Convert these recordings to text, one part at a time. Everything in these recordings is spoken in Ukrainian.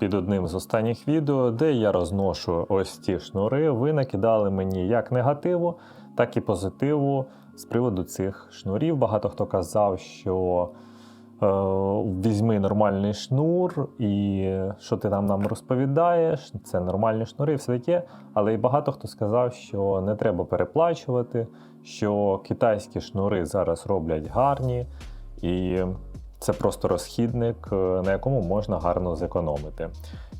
під одним з останніх відео, де я розношу ось ці шнури. Ви накидали мені як негативу, так і позитиву з приводу цих шнурів. Багато хто казав, що е, візьми нормальний шнур, і що ти там нам розповідаєш, це нормальні шнури, все таке. Але й багато хто сказав, що не треба переплачувати, що китайські шнури зараз роблять гарні, і це просто розхідник, е, на якому можна гарно зекономити.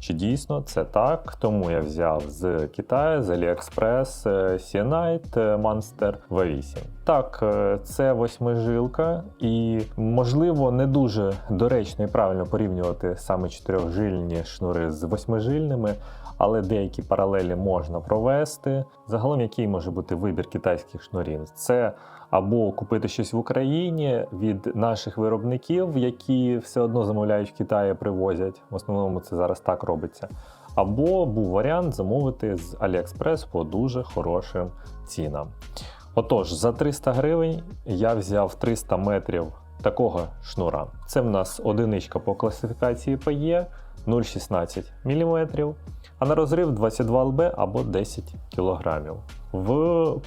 Чи дійсно це так? Тому я взяв з Китаю, з AliExpress е, Monster V8. Так, е, це восьмижилка, і можливо не дуже доречно і правильно порівнювати саме чотирьохжильні шнури з восьмижильними, але деякі паралелі можна провести. Загалом, який може бути вибір китайських шнурів? Це або купити щось в Україні від наших виробників, які все одно замовляють в Китаї, привозять. В основному це зараз так робиться. Або був варіант замовити з AliExpress по дуже хорошим цінам. Отож, за 300 гривень я взяв 300 метрів такого шнура. Це в нас одиничка по класифікації PE 0,16 мм, а на розрив 22 лб або 10 кг. В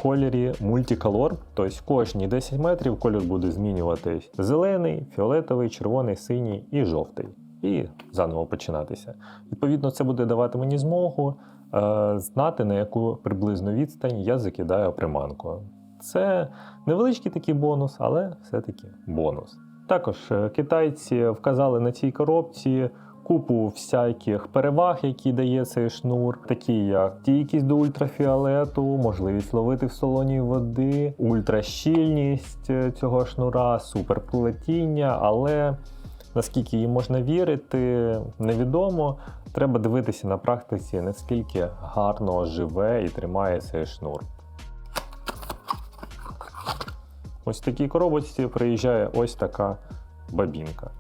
кольорі Multicolor, тобто кожні 10 метрів колір буде змінюватись зелений, фіолетовий, червоний, синій і жовтий. І заново починатися. Відповідно, це буде давати мені змогу е, знати, на яку приблизну відстань я закидаю приманку. Це невеличкий такий бонус, але все-таки бонус. Також е, китайці вказали на цій коробці купу всяких переваг, які дає цей шнур, такі як стійкість до ультрафіолету, можливість ловити в солоній води, ультращільність е, цього шнура, суперплетіння, але наскільки їм можна вірити, невідомо. Треба дивитися на практиці, наскільки гарно живе і тримає цей шнур. Ось в такій коробочці приїжджає ось така бабінка.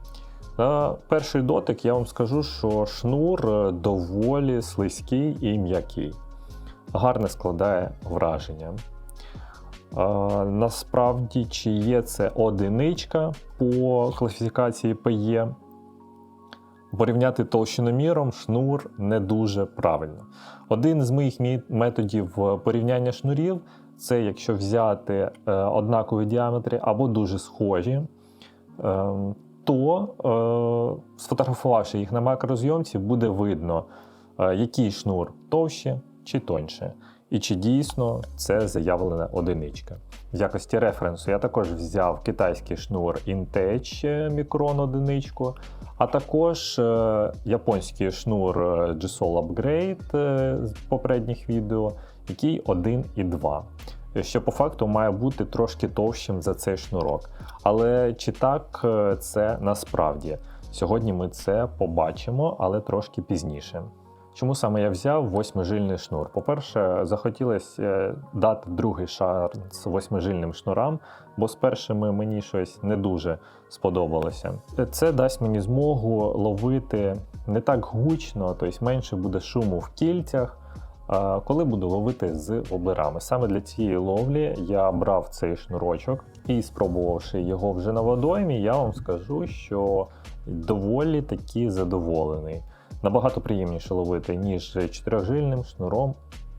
На перший дотик я вам скажу, що шнур е, доволі слизький і м'який. Гарне складає враження. Насправді, чи є це одиничка по класифікації PE, порівняти толщиноміром шнур не дуже правильно. Один з моїх методів е, порівняння шнурів це якщо взяти е, однакові діаметри або дуже схожі. То е, сфотографувавши їх на макрозйомці, буде видно, е, який шнур товще чи тоньше, і чи дійсно це заявлена одиничка. В якості референсу я також взяв китайський шнур Intech Micron одиничку, а також е, японський шнур е, G-Sol Upgrade е, з попередніх відео, який 1 і 2 що по факту має бути трошки товщим за цей шнурок. Але чи так е, це насправді? Сьогодні ми це побачимо, але трошки пізніше. Чому саме я взяв восьмижильний шнур? По-перше, захотілося е, дати другий шанс восьмижильним шнурам, бо з першими мені щось не дуже сподобалося. Це дасть мені змогу ловити не так гучно, тобто менше буде шуму в кільцях. Коли буду ловити з облерами. Саме для цієї ловлі я брав цей шнурочок і спробувавши його вже на водоймі, я вам скажу, що доволі таки задоволений. Набагато приємніше ловити, ніж чотирьохжильним шнуром,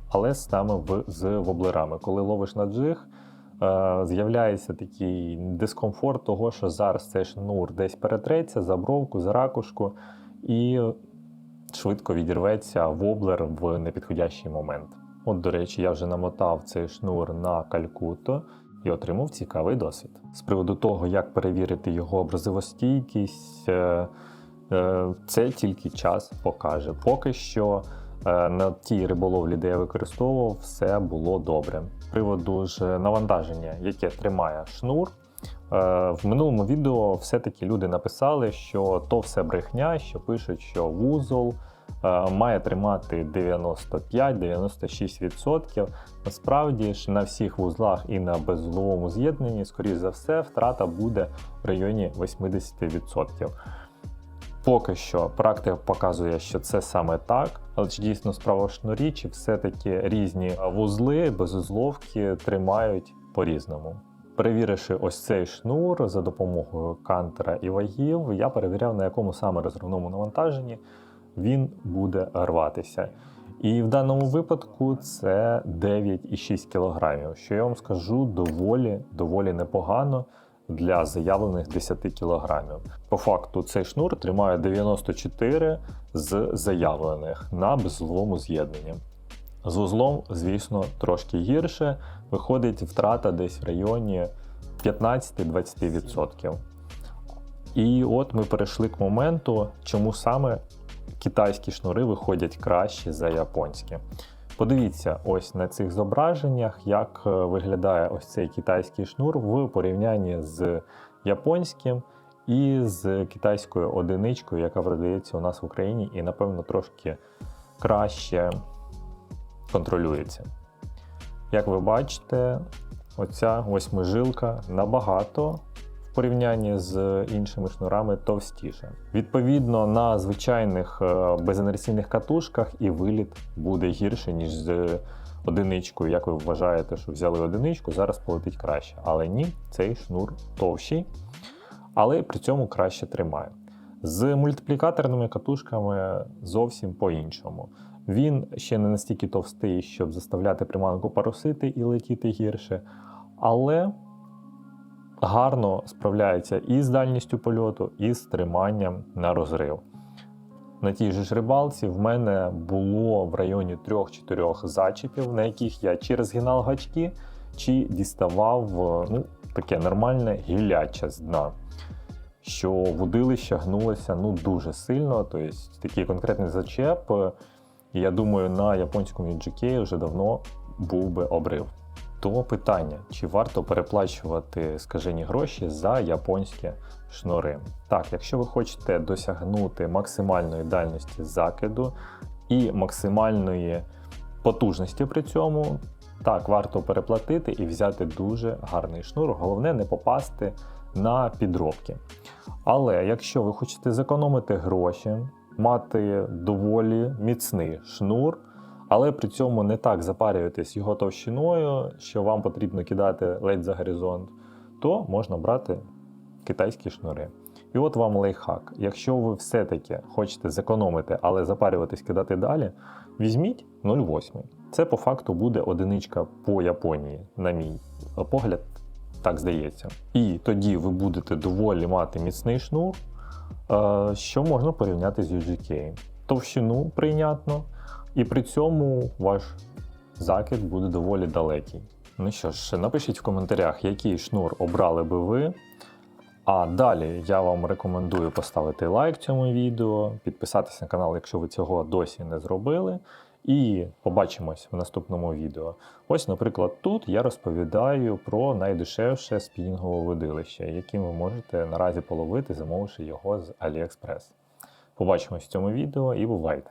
але саме в, з воблерами. Коли ловиш на джиг, е, з'являється такий дискомфорт того, що зараз цей шнур десь перетреться за бровку, за ракушку, і швидко відірветься воблер в непідходящий момент. От, до речі, я вже намотав цей шнур на калькуто і отримав цікавий досвід. З приводу того, як перевірити його образивостійкість, е, е, це тільки час покаже. Поки що е, на тій риболовлі, де я використовував, все було добре. З приводу ж навантаження, яке тримає шнур. Е, В минулому відео все-таки люди написали, що то все брехня, що пишуть, що вузол е, має тримати 95-96%. Насправді ж на всіх вузлах і на безвузловому з'єднанні, скоріш за все, втрата буде в районі 80%. Поки що практика показує, що це саме так, але чи дійсно справа в шнурі, чи все-таки різні вузли безузловки тримають по-різному. Перевіривши ось цей шнур за допомогою кантера і вагів, я перевіряв, на якому саме розривному навантаженні він буде рватися. І в даному випадку це 9,6 кг, що я вам скажу доволі, доволі непогано для заявлених 10 кг. По факту цей шнур тримає 94 з заявлених на беззлому з'єднанні. З узлом, звісно, трошки гірше. Виходить втрата десь в районі 15-20%. І от ми перейшли к моменту, чому саме китайські шнури виходять краще за японські. Подивіться ось на цих зображеннях, як е, виглядає ось цей китайський шнур в порівнянні з японським і з китайською одиничкою, яка продається у нас в Україні, і, напевно, трошки краще контролюється. Як ви бачите, оця восьмижилка набагато в порівнянні з іншими шнурами товстіша. Відповідно, на звичайних е, безінерційних катушках і виліт буде гірше, ніж з одиничкою. Як ви вважаєте, що взяли одиничку, зараз полетить краще. Але ні, цей шнур товщий, але при цьому краще тримає. З мультиплікаторними катушками зовсім по-іншому. Він ще не настільки товстий, щоб заставляти приманку парусити і летіти гірше, але гарно справляється і з дальністю польоту, і з триманням на розрив. На тій же ж рибалці в мене було в районі 3-4 зачіпів, на яких я чи розгинав гачки, чи діставав ну, таке нормальне гіляче з дна. Що вудилище гнулося ну, дуже сильно, тобто такий конкретний зачеп. І я думаю, на японському UGK вже давно був би обрив. То питання, чи варто переплачувати скажені гроші за японські шнури? Так, якщо ви хочете досягнути максимальної дальності закиду і максимальної потужності при цьому, так, варто переплатити і взяти дуже гарний шнур. Головне не попасти на підробки. Але якщо ви хочете зекономити гроші, мати доволі міцний шнур, але при цьому не так запарюватись його товщиною, що вам потрібно кидати ледь за горизонт, то можна брати китайські шнури. І от вам лайфхак. Якщо ви все-таки хочете зекономити, але запарюватись кидати далі, візьміть 0,8. Це по факту буде одиничка по Японії, на мій погляд, так здається. І тоді ви будете доволі мати міцний шнур, що можна порівняти з UGK. Товщину прийнятно, і при цьому ваш закид буде доволі далекий. Ну що ж, напишіть в коментарях, який шнур обрали би ви. А далі я вам рекомендую поставити лайк цьому відео, підписатися на канал, якщо ви цього досі не зробили. І побачимось в наступному відео. Ось, наприклад, тут я розповідаю про найдешевше спінінгове водилище, яким ви можете наразі половити, замовивши його з AliExpress. Побачимось в цьому відео і бувайте!